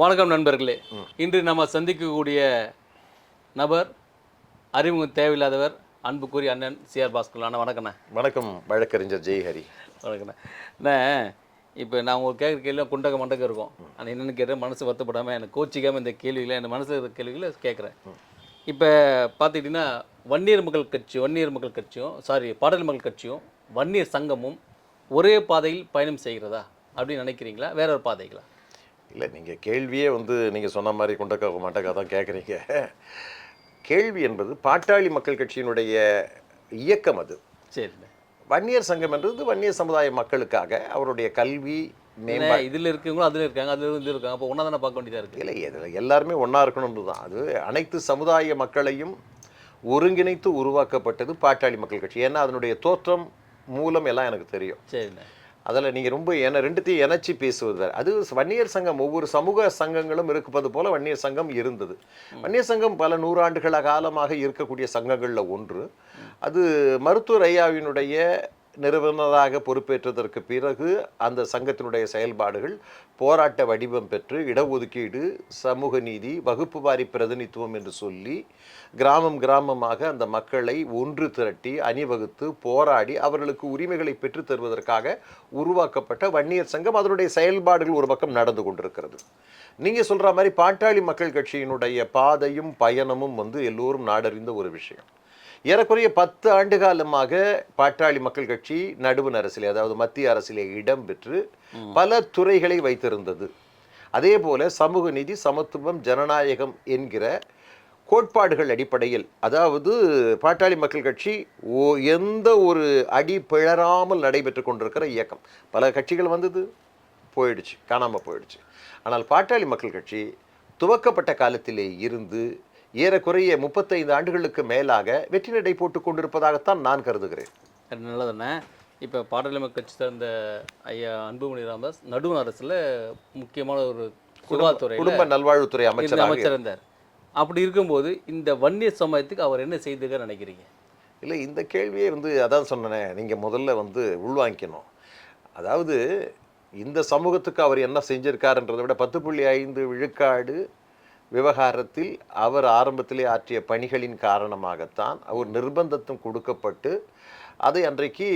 வணக்கம் நண்பர்களே. இன்று நம்ம சந்திக்கக்கூடிய நபர் அறிமுகம் தேவையில்லாதவர் அன்புக்குரிய அண்ணன் சிஆர் பாஸ்கர் அண்ணா வணக்கண்ணே வணக்கம் வழக்கறிஞர் ஜெய்ஹரி. வணக்கண்ணே அண்ணே. இப்போ நான் உங்களுக்கு கேட்குற கேள்வி குண்டக மண்டகம் இருக்கும். ஆனால் என்னென்னு கேட்டேன் மனசு வருத்தப்படாமல் எனக்கு கோச்சிக்காமல் இந்த கேள்விகளை என் மனசில் இருக்கிற கேள்விகளை கேட்குறேன் இப்போ பார்த்துக்கிட்டிங்கன்னா வன்னியர் மக்கள் கட்சி வன்னியர் மக்கள் கட்சியும் சாரி பாடல் மக்கள் கட்சியும் வன்னியர் சங்கமும் ஒரே பாதையில் பயணம் செய்கிறதா அப்படின்னு நினைக்கிறீங்களா? வேற ஒரு பாதைகளா? இல்லை நீங்கள் கேள்வியே வந்து நீங்கள் சொன்ன மாதிரி குண்டக்க மண்டக்கா தான் கேட்குறீங்க கேள்வி என்பது பாட்டாளி மக்கள் கட்சியினுடைய இயக்கம் அது. சரிண்ணே வன்னியர் சங்கம் என்றது வன்னியர் சமுதாய மக்களுக்காக அவருடைய கல்வி மேம்பா ஏன்னா இதில் இருக்கவங்களும் அதில் இருக்காங்க அதில் இருந்து இருக்காங்க. அப்போ ஒன்றா தானே பார்க்க வேண்டியதாக இருக்குது இல்லை இதில் எல்லாருமே ஒன்றா இருக்கணும்னு தான். அது அனைத்து சமுதாய மக்களையும் ஒருங்கிணைத்து உருவாக்கப்பட்டது பாட்டாளி மக்கள் கட்சி. ஏன்னா அதனுடைய தோற்றம் மூலம் எல்லாம் எனக்கு தெரியும். சரிண்ணே அதில் நீங்கள் ரொம்ப என ரெண்டுத்தையும் இணைச்சி பேசுவது வேறு. அது வன்னியர் சங்கம் ஒவ்வொரு சமூக சங்கங்களும் இருப்பது போல வன்னியர் சங்கம் இருந்தது. வன்னியர் சங்கம் பல நூறாண்டுகள காலமாக இருக்கக்கூடிய சங்கங்களில் ஒன்று. அது மருத்துவர் ஐயாவினுடைய நிறுவனராக பொறுப்பேற்றதற்கு பிறகு அந்த சங்கத்தினுடைய செயல்பாடுகள் போராட்ட வடிவம் பெற்று இடஒதுக்கீடு சமூக நீதி வகுப்பு வாரி பிரதிநிதித்துவம் என்று சொல்லி கிராமம் கிராமமாக அந்த மக்களை ஒன்று திரட்டி அணிவகுத்து போராடி அவர்களுக்கு உரிமைகளை பெற்றுத் தருவதற்காக உருவாக்கப்பட்ட வன்னியர் சங்கம். அதனுடைய செயல்பாடுகள் ஒரு பக்கம் நடந்து கொண்டிருக்கிறது. நீங்கள் சொல்கிற மாதிரி பாட்டாளி மக்கள் கட்சியினுடைய பாதையும் பயணமும் வந்து எல்லோரும் நாடறிந்த ஒரு விஷயம். ஏறக்குறைய பத்து ஆண்டு காலமாக பாட்டாளி மக்கள் கட்சி நடுவண் அரசிலே அதாவது மத்திய அரசிலே இடம் பெற்று பல துறைகளை வைத்திருந்தது. அதே போல சமூக நீதி சமத்துவம் ஜனநாயகம் என்கிற கோட்பாடுகள் அடிப்படையில் அதாவது பாட்டாளி மக்கள் கட்சி ஓ எந்த ஒரு அடி பிழறாமல் நடைபெற்று கொண்டிருக்கிற இயக்கம். பல கட்சிகள் வந்தது போயிடுச்சு காணாமல் போயிடுச்சு. ஆனால் பாட்டாளி மக்கள் கட்சி துவக்கப்பட்ட காலத்திலே இருந்து ஏறக்குறைய முப்பத்தைந்து ஆண்டுகளுக்கு மேலாக வெற்றி நடை போட்டுக் கொண்டிருப்பதாகத்தான் நான் கருதுகிறேன். நல்லதுண்ணே இப்போ பாடலிம கட்சி சேர்ந்த ஐயா அன்புமணி ராமதாஸ் நடுவண் அரசில் முக்கியமான ஒரு சுகாதாரத்துறையில் குடும்ப நல்வாழ்வுத்துறை இருந்த அமைச்சராக அமைச்சர் இருந்தார் அப்படி இருக்கும்போது இந்த வன்னிய சமயத்துக்கு அவர் என்ன செய்திருக்காரு நினைக்கிறீங்க? இல்லை இந்த கேள்வியே வந்து அதான் சொன்னேனே நீங்கள் முதல்ல வந்து உள்வாங்கிக்கணும். அதாவது இந்த சமூகத்துக்கு அவர் என்ன செஞ்சிருக்காருன்றதை விட பத்து புள்ளி ஐந்து விழுக்காடு விவகாரத்தில் அவர் ஆரம்பத்திலே ஆற்றிய பணிகளின் காரணமாகத்தான் அவர் நிர்பந்தத்தும் கொடுக்கப்பட்டு அதை அன்றைக்கு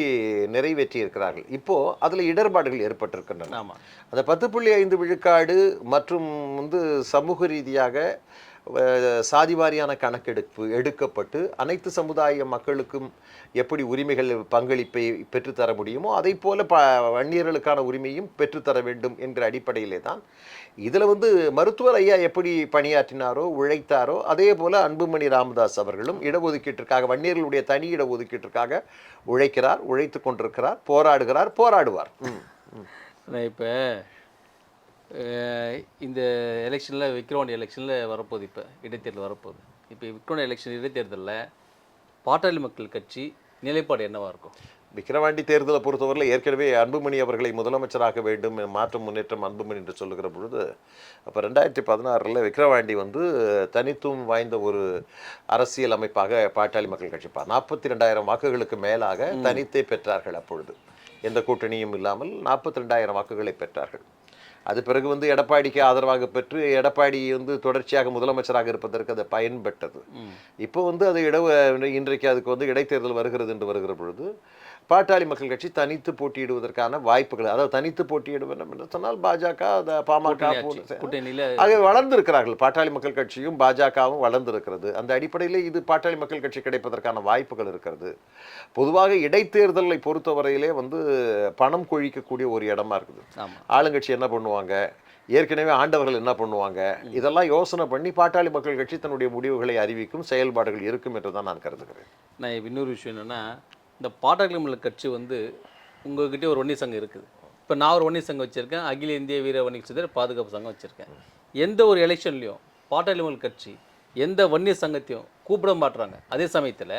நிறைவேற்றி இருக்கிறார்கள் இப்போ அதில் இடர்பாடுகள் ஏற்பட்டிருக்கின்றன. ஆமாம் அந்த பத்து புள்ளி ஐந்து விழுக்காடு மற்றும் வந்து சமூக ரீதியாக சாதி வாரியான கணக்கெடுப்பு எடுக்கப்பட்டு அனைத்து சமுதாய மக்களுக்கும் எப்படி உரிமைகள் பங்களிப்பை பெற்றுத்தர முடியுமோ அதை போல ப வன்னியர்களுக்கான உரிமையும் பெற்றுத்தர வேண்டும் என்கிற அடிப்படையிலே தான் இதில் வந்து மருத்துவர் ஐயா எப்படி பணியாற்றினாரோ உழைத்தாரோ அதே போல் அன்புமணி ராமதாஸ் அவர்களும் இடஒதுக்கீட்டிற்காக வன்னியர்களுடைய தனி இடஒதுக்கீட்டிற்காக உழைக்கிறார் உழைத்து கொண்டிருக்கிறார் போராடுகிறார் போராடுவார். இப்போ இந்த எலெக்ஷனில் விக்ரவாண்டி எலெக்ஷனில் வரப்போகுது இப்போ இடைத்தேர்தல் வரப்போகுது. இப்போ விக்ரவாண்டி எலெக்ஷன் இடைத்தேர்தலில் பாட்டாளி மக்கள் கட்சி நிலைப்பாடு என்னவா இருக்கும்? விக்கிரவாண்டி தேர்தலை பொறுத்தவரையில் ஏற்கனவே அன்புமணி அவர்களை முதலமைச்சராக வேண்டும் மாற்றம் முன்னேற்றம் அன்புமணி என்று சொல்லுகிற பொழுது அப்போ ரெண்டாயிரத்தி பதினாறில் விக்கிரவாண்டி வந்து தனித்துவம் வாய்ந்த ஒரு அரசியல் அமைப்பாக பாட்டாளி மக்கள் கட்சி நாற்பத்தி ரெண்டாயிரம் வாக்குகளுக்கு மேலாக தனித்தே பெற்றார்கள் அப்பொழுது. எந்த கூட்டணியும் இல்லாமல் நாற்பத்தி ரெண்டாயிரம் வாக்குகளை பெற்றார்கள். அது பிறகு வந்து எடப்பாடிக்கு ஆதரவாக பெற்று எடப்பாடி வந்து தொடர்ச்சியாக முதலமைச்சராக இருப்பதற்கு அது பயன்பட்டது இப்போ வந்து அது இட இன்றைக்கு அதுக்கு வந்து இடைத்தேர்தல் வருகிறது என்று வருகிற பொழுது பாட்டாளி மக்கள் கட்சி தனித்து போட்டியிடுவதற்கான வாய்ப்புகள் அதாவது தனித்து போட்டியிட வேண்டும் என்று சொன்னால் பாஜக பாமக கூட்டணி போன்ற- ஆட்சி கூட்டணியில் ஆக வளர்ந்திருக்கிறார்கள். பாட்டாளி மக்கள் கட்சியும் பாஜகவும் வளர்ந்திருக்கிறது. அந்த அடிப்படையில் இது பாட்டாளி மக்கள் கட்சி கிடைப்பதற்கான வாய்ப்புகள் இருக்கிறது. பொதுவாக இடைத்தேர்தலை பொறுத்தவரையிலே வந்து பணம் கொழிக்கக்கூடிய ஒரு இடமா இருக்குது. ஆளுங்கட்சி என்ன பண்ணுவாங்க? ஏற்கனவே ஆண்டவர்கள் என்ன பண்ணுவாங்க? இதெல்லாம் யோசனை பண்ணி பாட்டாளி மக்கள் கட்சி தன்னுடைய முடிவுகளை அறிவிக்கும் செயல்பாடுகள் இருக்கும் என்று தான் நான் கருதுகிறேன். நான் இன்னொரு விஷயம் என்னென்னா இந்த பாட்டாளி மக்கள் கட்சி வந்து உங்ககிட்ட ஒரு வன்னி சங்கம் இருக்குது. இப்போ நான் ஒரு வன்னி சங்கம் வச்சுருக்கேன் அகில இந்திய வீர வணிக சுதர் பாதுகாப்பு சங்கம் வச்சுருக்கேன். எந்த ஒரு எலெக்ஷன்லையும் பாட்டாளி மக்கள் கட்சி எந்த வன்னிய சங்கத்தையும் கூப்பிட மாட்றாங்க. அதே சமயத்தில்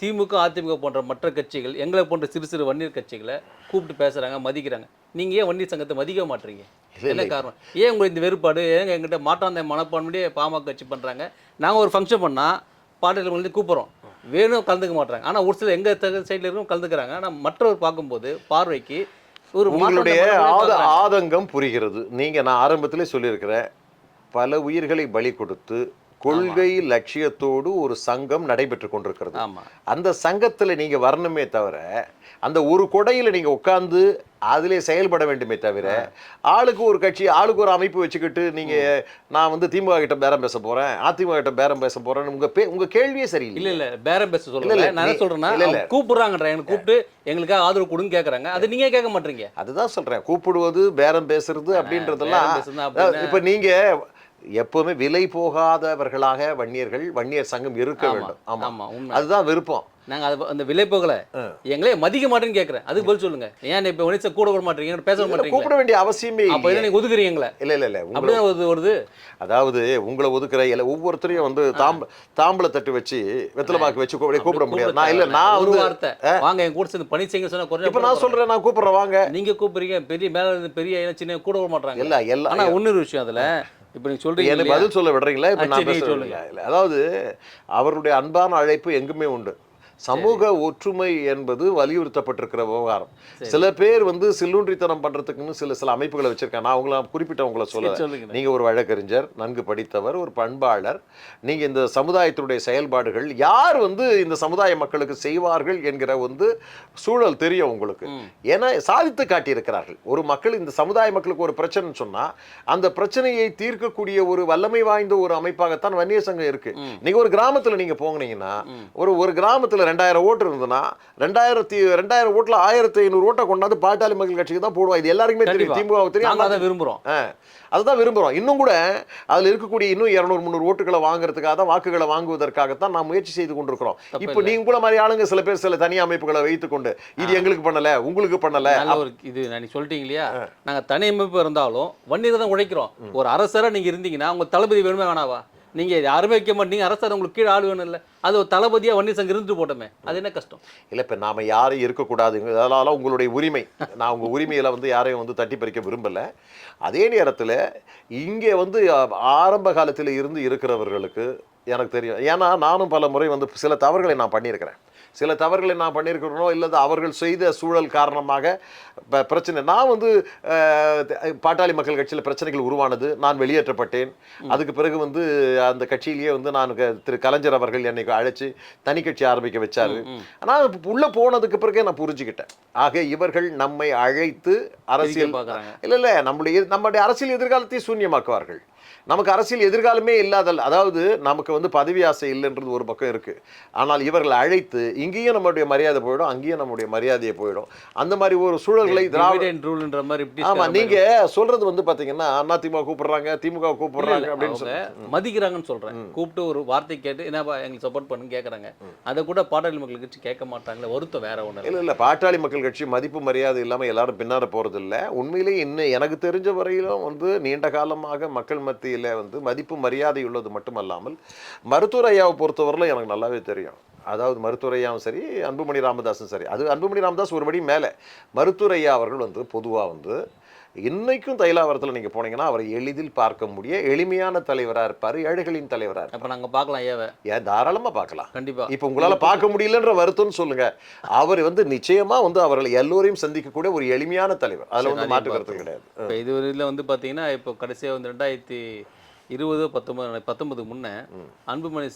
திமுக அதிமுக போன்ற மற்ற கட்சிகள் எங்களை போன்ற சிறு சிறு வன்னியர் கட்சிகளை கூப்பிட்டு பேசுகிறாங்க மதிக்கிறாங்க. நீங்கள் ஏன் வன்னியர் சங்கத்தை மதிக்க மாட்டீங்க என்ன காரணம்? ஏன் உங்களுக்கு இந்த வெறுப்பாடு? ஏங்க எங்கிட்ட மாட்டாந்த மனப்பான்மையே பாமக கட்சி பண்ணுறாங்க நாங்கள் ஒரு ஃபங்க்ஷன் பண்ணால் பாடல்கள் வந்து கூப்பிட்றோம். வேணும் கலந்துக்க மாட்டாங்க ஆனால் ஒரு சில எங்கள் சைடில் இருக்கும் கலந்துக்கிறாங்க. ஆனால் மற்றவர் பார்க்கும்போது பார்வைக்கு ஒரு உங்களுடைய ஆத. ஆதங்கம் புரிகிறது. நீங்க நான் ஆரம்பத்திலே சொல்லியிருக்கிறேன் பல உயிர்களை பலி கொடுத்து கொள்கை லட்சியத்தோடு ஒரு சங்கம் நடைபெற்று கொண்டிருக்கிறது. அந்த சங்கத்துல நீங்க வரணுமே தவிர அந்த ஒரு கொடையில நீங்க உட்கார்ந்து அதிலே செயல்பட வேண்டுமே தவிர ஆளுக்கு ஒரு கட்சி ஆளுக்கு ஒரு அமைப்பு வச்சுக்கிட்டு நீங்க நான் வந்து திமுக கிட்ட பேரம் பேச போறேன் அதிமுக கிட்ட பேரம் பேச போறேன் உங்க பே- உங்க கேள்வியே சரியில்லை. இல்ல இல்ல பேரம் பேச சொல்லல நான் என்ன சொல்றேன்னா இல்ல, கூப்பிடுறாங்கன்ற எனக்கு கூப்பிட்டு எங்களுக்காக ஆதரவு கொடுன்னு கேக்குறாங்க. அது நீங்க கேட்க மாட்டீங்க. அதுதான் சொல்றேன். கூப்பிடுவது பேரம் பேசுறது அப்படின்றதெல்லாம் இப்ப நீங்க எப்பவுமே விலை போகாதவர்களாக வன்னியர்கள் வன்னியர் சங்கம் இருக்க வேண்டும். ஆமா. அதுதான் விருப்பம். நாங்க அது அந்த விலை போகல. எங்களே மதிக்க மாட்டேன்னு கேக்குறேன் அதுக்கு பதில் சொல்லுங்க. ஏன் இப்ப ஒனிசா கூட விட மாட்டீங்க பேச மாட்டீங்க கூப்பிட வேண்டிய அவசியமே அப்ப என்ன நீங்க ஒதுக்குறீங்க எங்களை? இல்ல இல்ல இல்ல. அப்படிதான் வருது வருது. அதாவது உங்களை ஒதுக்குற இல்ல ஒவ்வொருத்தரையும் வந்து தாம்ப தாம்பளை தட்டு வச்சு வெத்தலை பாக்கு வச்சு கூப்பிட முடியாது. நான் இல்ல நான் ஒரு வார்த்தை. வாங்க என் கூட சேர்ந்து பணி செய்யுங்க சொன்னா இப்ப நான் சொல்றேன் நான் கூப்பிடுறேன் வாங்க. நீங்க கூப்பிடுறீங்க. பெரிய மேல இருந்து பெரிய சின்ன கூட விட மாட்டாங்க இல்ல எல்லாம் ஆனா இன்னொரு விஷயம் அதுல. இப்ப நீங்க சொல்றீங்க எனக்கு? பதில் சொல்ல விடுறீங்களா இப்ப நான் சொல்லுங்க. அதாவது அவருடைய அன்பான அழைப்பு எங்குமே உண்டு சமூக ஒற்றுமை என்பது வலியுறுத்தப்பட்டிருக்கிற விவகாரம். சில பேர் வந்து சில்லுன்றித்தனம் பண்றதுக்குன்னு சில சில அமைப்புகளை வச்சிருக்காங்க. நான் உங்களை குறிப்பிட்ட உங்களை சொல்ல நீங்க ஒரு வழக்கறிஞர் நன்கு படித்தவர் ஒரு பண்பாளர். நீங்க இந்த சமுதாயத்தினுடைய செயல்பாடுகள் யார் வந்து இந்த சமுதாய மக்களுக்கு செய்வார்கள் என்கிற வந்து சூழல் தெரியும் உங்களுக்கு. ஏன்னா சாதித்து காட்டியிருக்கிறார்கள். ஒரு மக்கள் இந்த சமுதாய மக்களுக்கு ஒரு பிரச்சனைன்னு சொன்னா அந்த பிரச்சனையை தீர்க்கக்கூடிய ஒரு வல்லமை வாய்ந்த ஒரு அமைப்பாகத்தான் வன்னியர் சங்கம் இருக்கு. நீங்க ஒரு கிராமத்துல நீங்க போனீங்கன்னா ஒரு ஒரு கிராமத்துல ரெண்டாயிரம் ஓட்டு இருந்ததுன்னா ரெண்டாயிரத்தி ரெண்டாயிரம் ஓட்டுல ஆயிரத்தி ஐநூறு ஓட்டை கொண்டாந்து பாட்டாளி மக்கள் கட்சிக்கு தான் போடுவா. இது எல்லாருக்குமே தெரியும். திமுக தெரியும். அதை விரும்புறோம். ஆ, அதுதான் விரும்புகிறோம் இன்னும் கூட அதில் இருக்கக்கூடிய இன்னும் இரநூறு முந்நூறு ஓட்டுகளை வாங்குறதுக்காக தான் வாக்குகளை வாங்குவதற்காகத்தான் நான் முயற்சி செய்து கொண்டிருக்கிறோம். இப்போ நீங்க கூட மாதிரி ஆளுங்க சில பேர் சில தனி அமைப்புகளை வைத்துக்கொண்டு இது எங்களுக்கு பண்ணல உங்களுக்கு பண்ணல. இது நீ சொல்லிட்டீங்க இல்லையா? நாங்க தனி அமைப்பு இருந்தாலும் வண்டியில தான் உழைக்கிறோம் ஒரு அரசரா நீங்க இருந்தீங்கன்னா உங்க தளபதி வேணுமே வேணாவா? நீங்க யாருமே வைக்க மாட்டீங்க. அரசர் உங்களுக்கு கீழே ஆள் வேணும் இல்லை அது ஒரு தளபதியாக வன்னி சங்கம் இருந்துட்டு போட்டோமே. அது என்ன கஷ்டம்? இல்லை இப்போ நாம யாரும் இருக்கக்கூடாதுங்க அதனால உங்களுடைய உரிமை. நான் உங்கள் உரிமையில் வந்து யாரையும் வந்து தட்டி பறிக்க விரும்பலை. அதே நேரத்தில் இங்கே வந்து ஆரம்ப காலத்தில் இருந்து இருக்கிறவர்களுக்கு எனக்கு தெரியும். ஏன்னா நானும் பல முறை வந்து சில தவறுகளை நான் பண்ணியிருக்கிறேன். சில தவறுகளை நான் பண்ணியிருக்கிறனோ இல்லது அவர்கள் செய்த சூழல் காரணமாக பிரச்சனை. நான் வந்து பாட்டாளி மக்கள் கட்சியில் பிரச்சனைகள் உருவானது. நான் வெளியேற்றப்பட்டேன். அதுக்கு பிறகு வந்து அந்த கட்சியிலேயே வந்து நான் திரு கலைஞர் அவர்கள் என்னை அழைச்சி தனி கட்சி ஆரம்பிக்க வச்சாரு. ஆனால் உள்ள போனதுக்கு பிறகே நான் புரிஞ்சுக்கிட்டேன். ஆக இவர்கள் நம்மை அழைத்து அரசியல். இல்ல இல்ல நம்முடைய நம்முடைய அரசியல் எதிர்காலத்தை சூன்யமாக்குவார்கள். நமக்கு அரசியல் எதிர்காலமே இல்லாதல் அதாவது நமக்கு வந்து பதவி ஆசை இல்லைன்றது ஒரு பக்கம் இருக்கு. ஆனால் இவர்கள் அழைத்து இங்கேயும் நம்மளுடைய மரியாதை போயிடும் அங்கேயும் நம்முடைய மரியாதையை போயிடும். அந்த மாதிரி ஒரு சூழல்களை திராவிட Divide and ruleன்ற மாதிரி இப்படி ஆமா நீங்க சொல்றது வந்து பாத்தீங்கன்னா அண்ணா திமுக கூப்பிடுறாங்க திமுக கூப்பிடுறாங்க அப்படின்னு சொல்லி மதிக்கிறாங்கன்னு சொல்றேன். கூப்பிட்டு ஒரு வார்த்தை கேட்டு என்னப்பா எங்களுக்கு சப்போர்ட் பண்ணுன்னு கேக்குறாங்க. அதை கூட பாட்டாளி மக்கள் கட்சி கேட்க மாட்டாங்களே வருத்தம் வேற ஒண்ணு இல்ல இல்ல பாட்டாளி மக்கள் கட்சி மதிப்பு மரியாதை இல்லாம எல்லாரும் பின்னாட போறது இல்ல உண்மையிலேயே இன்னும் எனக்கு தெரிஞ்ச வரையிலும் வந்து நீண்ட காலமாக மக்கள் மத்தியில் வந்து மதிப்பு மரியாதை உள்ளது மட்டுமல்லாமல் மருத்துவர் ஐயாவை பொறுத்தவரையிலும் எனக்கு நல்லாவே தெரியும். அதாவது மருத்துவரையாவும் சரி அன்புமணி ராமதாஸும் சரி. அது அன்புமணி ராமதாஸ் ஒருபடி மேலே. மருத்துவர் ஐயா அவர்கள் வந்து பொதுவாக வந்து இன்னைக்கும் தைலாவரத்தில் நீங்க போனீங்கன்னா அவரை எளிதில் பார்க்க முடிய எளிமையான தலைவரா இருப்பாரு ஏழைகளின் தலைவரா இருப்பாரு. அப்ப நாங்க பார்க்கலாம் ஏவ. ஏன் தாராளமா பார்க்கலாம். கண்டிப்பா. இப்போ உங்களால பார்க்க முடியலன்ற வருத்தம்னு சொல்லுங்க. அவர் வந்து நிச்சயமா வந்து அவர்களை எல்லோரையும் சந்திக்கக்கூடிய ஒரு எளிமையான தலைவர். அதுல வந்து மாற்று கருத்து கிடையாது. இப்போ இது இதில் வந்து பார்த்தீங்கன்னா இப்போ கடைசியாக வந்து ரெண்டாயிரத்தி இருபது பத்தொன்பது பத்தொன்பதுக்கு முன்னே அன்புமணி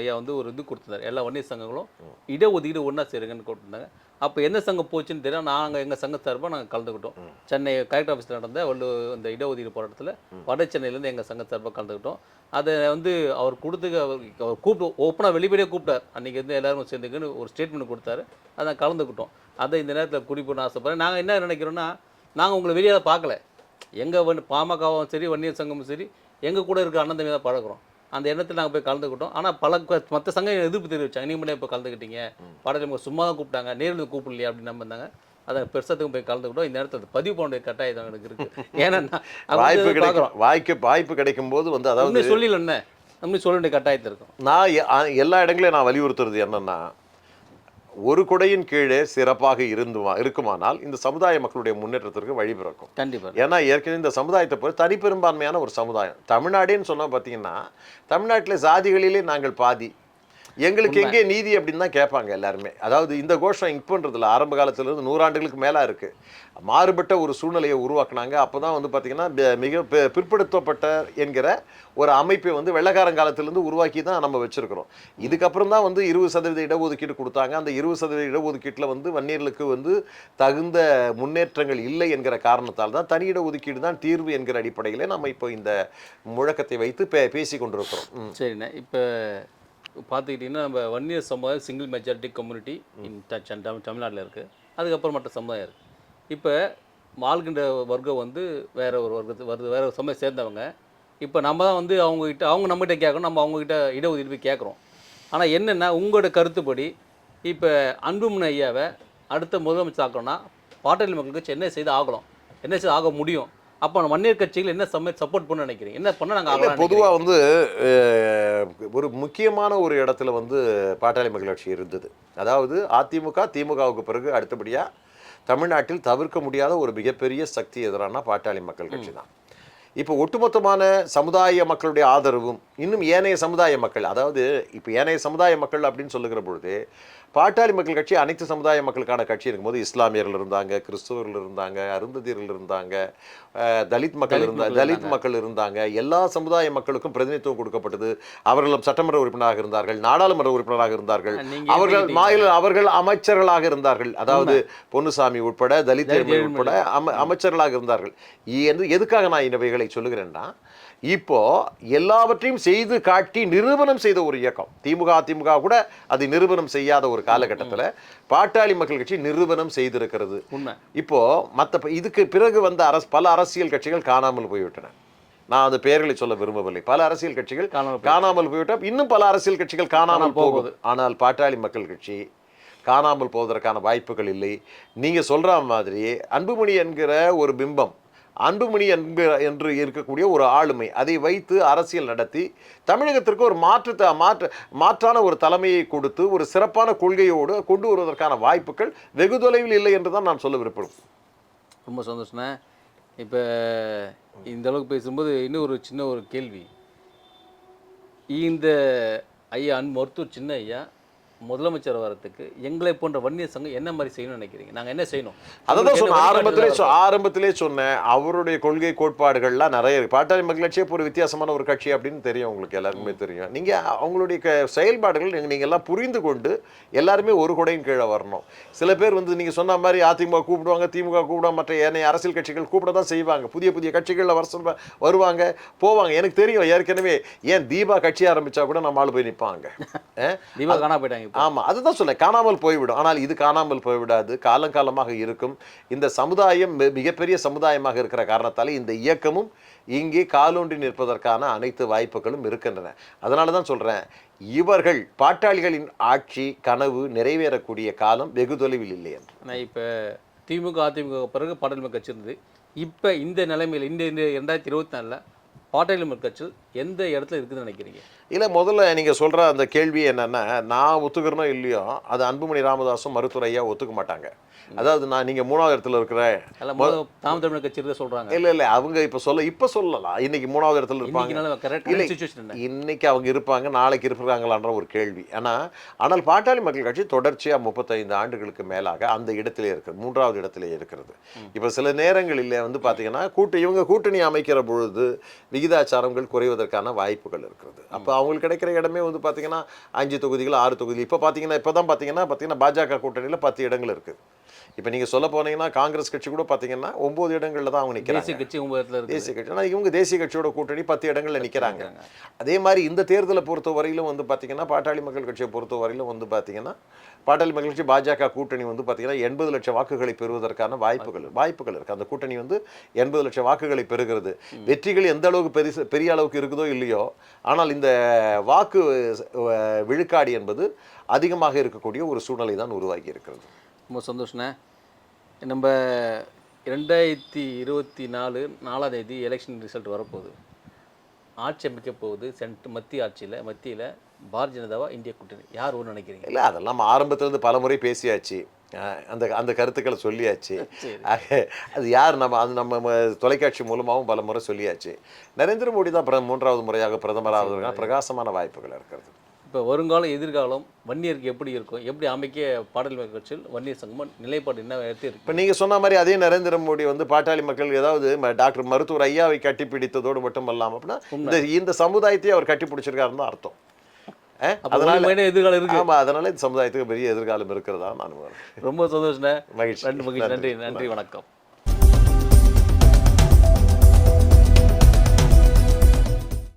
ஐயா வந்து ஒரு இது கொடுத்துருந்தாரு. எல்லா வன்னியர் சங்கங்களும் இடஒதுக்கீடு ஒன்றா சேருங்கன்னு கொடுத்துருந்தாங்க. அப்போ என்ன சங்கம் போச்சுன்னு தெரியும் நாங்கள் எங்கள் சங்க சார்பாக நாங்கள் கலந்துக்கிட்டோம். சென்னை கலெக்டர் ஆஃபீஸில் நடந்த வள்ளு இந்த இடஒதுக்கீடு போராட்டத்தில் வட சென்னையிலேருந்து எங்கள் சங்க சார்பாக கலந்துக்கிட்டோம். அதை வந்து அவர் கொடுத்து அவர் அவர் கூப்பிட்டு ஓப்பனாக வெளிப்படையாக கூப்பிட்டார். அன்றைக்கி வந்து எல்லாரும் சேர்ந்துக்குன்னு ஒரு ஸ்டேட்மெண்ட் கொடுத்தாரு. அதை கலந்துக்கிட்டோம். அதை இந்த நேரத்தில் குறிப்பிடணும் ஆசைப்படுறேன். நாங்கள் என்ன நினைக்கிறோன்னா நாங்கள் உங்களை வெளியால பார்க்கல. எங்க வந்து பாமகவும் சரி வன்னியர் சங்கமும் சரி எங்க கூட இருக்க அண்ணன் தான் பழகுறோம். அந்த எண்ணத்தில் நாங்கள் போய் கலந்துக்கிட்டோம். ஆனால் பல மற்ற சங்கம் எதிர்ப்பு தெரிவிச்சாங்க. நீங்க மட்டும் இப்போ கலந்துக்கிட்டீங்க. பாடத்தில் சும்மா தான் கூப்பிட்டாங்க. நேரில் கூப்பிடலையா அப்படின்னு இருந்தாங்க. அதை பெருசத்துக்கும் போய் கலந்துக்கிட்டோம். இந்த நேரத்தில் பதிவு பண்ண வேண்டிய கட்டாயம் எனக்கு இருக்கு. ஏன்னா வாய்ப்பு கிடைக்கும். வாய்க்கு வாய்ப்பு கிடைக்கும் போது வந்து அதாவது என்ன நம்ம சொல்ல வேண்டிய கட்டாயத்தில் இருக்கும். நான் எல்லா இடங்களையும் நான் வலியுறுத்துறது என்னன்னா ஒரு கொடையின் கீழே சிறப்பாக இருந்துமா இருக்குமானால் இந்த சமுதாய மக்களுடைய முன்னேற்றத்திற்கு வழி பிறக்கும். கண்டிப்பா. ஏன்னா ஏற்கனவே இந்த சமுதாயத்தை பொறுத்து தனிப்பெரும்பான்மையான ஒரு சமுதாயம். தமிழ்நாடுன்னு சொன்னா பார்த்தீங்கன்னா தமிழ்நாட்டில் சாதிகளிலே நாங்கள் பாதி எங்களுக்கு எங்கே நீதி அப்படின்னு தான் கேட்பாங்க எல்லாருமே. அதாவது இந்த கோஷம் இப்போன்றதுல ஆரம்ப காலத்துல இருந்து நூறாண்டுகளுக்கு மேலா இருக்கு. மாறுபட்ட ஒரு சூழ்நிலையை உருவாக்குனாங்க. அப்பதான் வந்து பாத்தீங்கன்னா ப- மிக பி- பிற்படுத்தப்பட்ட என்கிற ஒரு அமைப்பை வந்து வெள்ளக்காரங்காலத்திலிருந்து உருவாக்கி தான் நம்ம வச்சிருக்கிறோம். இதுக்கப்புறம் தான் வந்து இருபது சதவீத இடஒதுக்கீடு கொடுத்தாங்க. அந்த இருபது சதவீத இடஒதுக்கீட்டில் வந்து வன்னியர்களுக்கு வந்து தகுந்த முன்னேற்றங்கள் இல்லை என்கிற காரணத்தால் தான் தனி இடஒதுக்கீடு தான் தீர்வு என்கிற அடிப்படையில் நம்ம இப்போ இந்த முழக்கத்தை வைத்து பே பேசி கொண்டிருக்கிறோம். சரிண்ணே. இப்போ பார்த்துக்கிட்டிங்கன்னா நம்ம வன்னியர் சமுதாயம் single majority community in touch தமிழ்நாட்டில் இருக்குது அதுக்கப்புறம் மற்ற சமுதாயம் இருக்குது இப்போ வாழ்கின்ற வர்க்கம் வந்து வேற ஒரு வர்க்கத்து வருது. வேற ஒரு சமயம் சேர்ந்தவங்க. இப்போ நம்ம தான் வந்து அவங்ககிட்ட அவங்க நம்மகிட்ட கேட்கணும். நம்ம அவங்ககிட்ட இடஒதுக்கீடு போய் கேட்குறோம். ஆனால் என்னென்னா உங்களோட கருத்துப்படி இப்போ அன்புமணி ஐயாவை அடுத்த முதலமைச்சர் ஆக்கணும்னா பாட்டாளி மக்களுக்கு என்ன செய்து ஆகலாம் என்ன செய்து ஆக முடியும்? அப்போ வன்னியர் கட்சிகள் என்ன சப்போர்ட் பண்ண நினைக்கிறீங்க? என்ன பண்ண நாங்கள் இல்ல, ஆகலாம் பொதுவா வந்து ஒரு முக்கியமான ஒரு இடத்துல வந்து பாட்டாளி மக்கள் கட்சி இருந்தது. அதாவது அதிமுக திமுகவுக்கு பிறகு அடுத்தபடியா தமிழ்நாட்டில் தவிர்க்க முடியாத ஒரு மிகப்பெரிய சக்தி எதிரான பாட்டாளி மக்கள் கட்சி தான். இப்போ ஒட்டுமொத்தமான சமுதாய மக்களுடைய ஆதரவும் இன்னும் ஏனைய சமுதாய மக்கள் அதாவது இப்போ ஏனைய சமுதாய மக்கள் அப்படின்னு சொல்லுகிற பொழுது பாட்டாளி மக்கள் கட்சி அனைத்து சமுதாய மக்களுக்கான கட்சி இருக்கும்போது இஸ்லாமியர்கள் இருந்தாங்க கிறிஸ்தவர்கள் இருந்தாங்க அருந்ததியர்கள் இருந்தாங்க தலித் மக்கள் மக்கள் தலித் மக்கள் இருந்தாங்க. எல்லா சமுதாய மக்களுக்கும் பிரதிநிதித்துவம் கொடுக்கப்பட்டது. அவர்களும் சட்டமன்ற உறுப்பினராக இருந்தார்கள் நாடாளுமன்ற உறுப்பினராக இருந்தார்கள். அவர்கள். மாநில அவர்கள் அமைச்சர்களாக இருந்தார்கள். அதாவது பொன்னுசாமி உட்பட தலித் உட்பட அம அமைச்சர்களாக இருந்தார்கள். எது- எதுக்காக நான் இவைகளை சொல்லுகிறேன்னா இப்போ எல்லாவற்றையும் செய்து காட்டி நிரூபணம் செய்த ஒரு இயக்கம். திமுக அதிமுக கூட அதை நிரூபணம் செய்யாத ஒரு காலகட்டத்துல பாட்டாளி மக்கள் கட்சி நிரூபணம் செய்திருக்கிறது. உண்மை. இப்போ மற்ற இதுக்கு பிறகு வந்த அரசு பல அரசியல் கட்சிகள் காணாமல் போய்விட்டன. நான் அந்த பெயர்களை சொல்ல விரும்பவில்லை. பல அரசியல் கட்சிகள் காணாமல் போய் காணாமல் போய்விட்ட இன்னும் பல அரசியல் கட்சிகள் காணாமல் போகுது. ஆனால் பாட்டாளி மக்கள் கட்சி காணாமல் போவதற்கான வாய்ப்புகள் இல்லை. நீங்க சொல்ற மாதிரி அன்புமணி என்கிற ஒரு பிம்பம் அன்புமணி என்கிற என்று இருக்கக்கூடிய ஒரு ஆளுமை. அதை வைத்து அரசியல் நடத்தி தமிழகத்திற்கு ஒரு மாற்றத்தை மாற்ற மாற்றான ஒரு தலைமையை கொடுத்து ஒரு சிறப்பான கொள்கையோடு கொண்டு வருவதற்கான வாய்ப்புகள் வெகு தொலைவில் இல்லை என்று தான் நான் சொல்ல விருப்பம் ரொம்ப சந்தோஷண்ணே இப்போ இந்த அளவுக்கு பேசும்போது இன்னும் ஒரு சின்ன ஒரு கேள்வி. இந்த ஐயா அன் மருத்துவர் சின்ன ஐயா முதலமைச்சர் வரத்துக்கு எங்களை போன்ற வன்னியர் சங்கம் என்ன மாதிரி செய்யணும்னு நினைக்கிறீங்க? நாங்கள் என்ன செய்யணும்? அதான் சொன்னேன். என்ன ஆரம்பத்திலே ஆரம்பத்திலே சொன்னேன். அவருடைய கொள்கை கோட்பாடுகள்லாம் நிறைய இருக்கு. பாட்டாளி மக்கள் கட்சியே ஒரு வித்தியாசமான ஒரு கட்சி அப்படின்னு தெரியும் உங்களுக்கு எல்லாருக்குமே தெரியும். நீங்க அவங்களுடைய செயல்பாடுகள் நீங்க- நீங்க எல்லாம் புரிந்து கொண்டு எல்லாருமே ஒரு கொடையின் கீழே வரணும். சில பேர் வந்து நீங்க சொன்ன மாதிரி அதிமுக கூப்பிடுவாங்க திமுக கூப்பிடுவாங்க மற்ற ஏனைய அரசியல் கட்சிகள் கூப்பிட தான் செய்வாங்க. புதிய புதிய கட்சிகளில் வர சொல்ல வருவாங்க போவாங்க. எனக்கு தெரியும் ஏற்கனவே ஏன் தீபா கட்சி ஆரம்பிச்சா கூட நம்ம ஆளு போய் நிற்பாங்க தீபா காணா போயிட்டாங்க இப்போ ஆமா அதுதான் சொன்னேன். காணாமல் போய்விடும். ஆனால் இது காணாமல் போய்விடாது. காலங்காலமாக இருக்கும். இந்த சமுதாயம் மிகப்பெரிய சமுதாயமாக இருக்கிற காரணத்தால இந்த இயக்கமும் இங்கே காலூன்றி நிற்பதற்கான அனைத்து வாய்ப்புகளும் இருக்கின்றன. அதனால தான் சொல்றேன். இவர்கள் பாட்டாளிகளின் ஆட்சி கனவு நிறைவேறக்கூடிய காலம் வெகு தொலைவில் இல்லை என்று. நான் இப்போ திமுக அதிமுக பிறகு பாட்டாளி மக்கள் கட்சி இருந்தது. இப்போ இந்த நிலைமையில் இந்த இந்த ரெண்டாயிரத்தி இருபத்தி நாலில் பாட்டாளி மக்கள் கட்சி எந்த இடத்துல இருக்குதுன்னு நினைக்கிறீங்க? இல்லை முதல்ல நீங்க சொல்ற அந்த கேள்வி என்னன்னா நான் ஒத்துக்கிறனோ இல்லையோ அது அன்புமணி ராமதாஸும் மருத்துவரையா ஒத்துக்க மாட்டாங்க. அதாவது நான் நீங்க மூணாவது இடத்துல இருக்கிற எல்லாம் முதல்ல தாம் தமிழர் கட்சி இருக்க சொல்கிறாங்க இல்ல இல்ல அவங்க இப்ப சொல்ல இப்ப சொல்லலாம். இன்னைக்கு மூணாவது இடத்துல இருப்பாங்க. இல்லை. இன்னைக்கு அவங்க இருப்பாங்க நாளைக்கு இருப்பாங்களான்ற ஒரு கேள்வி. ஆனா ஆனால் பாட்டாளி மக்கள் கட்சி தொடர்ச்சியா முப்பத்தைந்து ஆண்டுகளுக்கு மேலாக அந்த இடத்திலே இருக்கு மூன்றாவது இடத்திலே இருக்கிறது. இப்ப சில நேரங்களில் வந்து பாத்தீங்கன்னா கூட்டு இவங்க கூட்டணி அமைக்கிற பொழுது விகிதாச்சாரங்கள் குறைவதற்கான வாய்ப்புகள் இருக்கிறது. அப்ப அவங்களுக்கு கிடைக்கிற இடமே வந்து பாத்தீங்கன்னா அஞ்சு தொகுதிகள் ஆறு தொகுதி இப்ப பாத்தீங்கன்னா இப்பதான் பாத்தீங்கன்னா பாத்தீங்கன்னா பாஜக கூட்டணியில பத்து இடங்கள் இருக்கு. இப்ப நீங்க சொல்ல போனீங்கன்னா காங்கிரஸ் கட்சி கூட பாத்தீங்கன்னா ஒன்பது இடங்கள்ல தான் அவங்க நிக்கிறாங்க. தேசிய கட்சி இருக்கு தேசிய கட்சி. ஆனால் இவங்க தேசிய கட்சியோட கூட்டணி பத்து இடங்கள்ல நிக்கிறாங்க. அதே மாதிரி இந்த தேர்தலை பொறுத்த வரையிலும் வந்து பார்த்தீங்கன்னா பாட்டாளி மக்கள் கட்சியை பொறுத்த வரையிலும் வந்து பார்த்தீங்கன்னா பாட்டாளி மக்கள் கட்சி பாஜக கூட்டணி வந்து பார்த்தீங்கன்னா எண்பது லட்சம் வாக்குகளை பெறுவதற்கான வாய்ப்புகள் வாய்ப்புகள் இருக்கு. அந்த கூட்டணி வந்து எண்பது லட்சம் வாக்குகளை பெறுகிறது. வெற்றிகள் எந்த அளவுக்கு பெருசு பெரிய அளவுக்கு இருக்குதோ இல்லையோ ஆனால் இந்த வாக்கு விழுக்காடு என்பது அதிகமாக இருக்கக்கூடிய ஒரு சூழ்நிலை தான் உருவாகி இருக்கிறது. ரொம்ப சந்தோஷண்ணே. நம்ம ரெண்டாயிரத்தி இருபத்தி நாலு நாலாம் தேதி எலெக்ஷன் ரிசல்ட் வரப்போகுது. ஆட்சி அமைக்க போகுது. சென்ட் மத்திய ஆட்சியில் மத்தியில் பாரதிய ஜனதாவா இந்திய கூட்டணி. யார் ஒன்று நினைக்கிறீங்க? இல்லை அதெல்லாம் நம்ம ஆரம்பத்துல இருந்து பல முறை பேசியாச்சு. அந்த அந்த கருத்துக்களை சொல்லியாச்சு. அது யார் நம்ம அது நம்ம தொலைக்காட்சி மூலமாகவும் பல முறை சொல்லியாச்சு. நரேந்திர மோடி தான் மூன்றாவது முறையாக பிரதமராக பிரகாசமான வாய்ப்புகள் இருக்கிறது. இப்போ வருங்காலம் எதிர்காலம் வன்னியருக்கு எப்படி இருக்கும்? எப்படி அமைக்க பாடல் கட்சியில் வன்னியர் சங்கமம் நிலைப்பாடு என்ன எடுத்து இப்போ நீங்கள் சொன்ன மாதிரி அதே நரேந்திர மோடி வந்து பாட்டாளி மக்கள் ஏதாவது டாக்டர் மருத்துவர் ஐயாவை கட்டி பிடித்ததோடு மட்டும் அல்லாமல் அப்படின்னா இந்த இந்த சமுதாயத்தையே அவர் கட்டி பிடிச்சிருக்காருன்னு தான் அர்த்தம். அதனால எதிர்காலம் இருக்கு. ஆமா அதனால இந்த சமுதாயத்துக்கு பெரிய எதிர்காலம் இருக்கிறதா நான். ரொம்ப சந்தோஷம் மகிழ்ச்சி. நன்றி மகிழ்ச்சி. நன்றி. நன்றி வணக்கம்.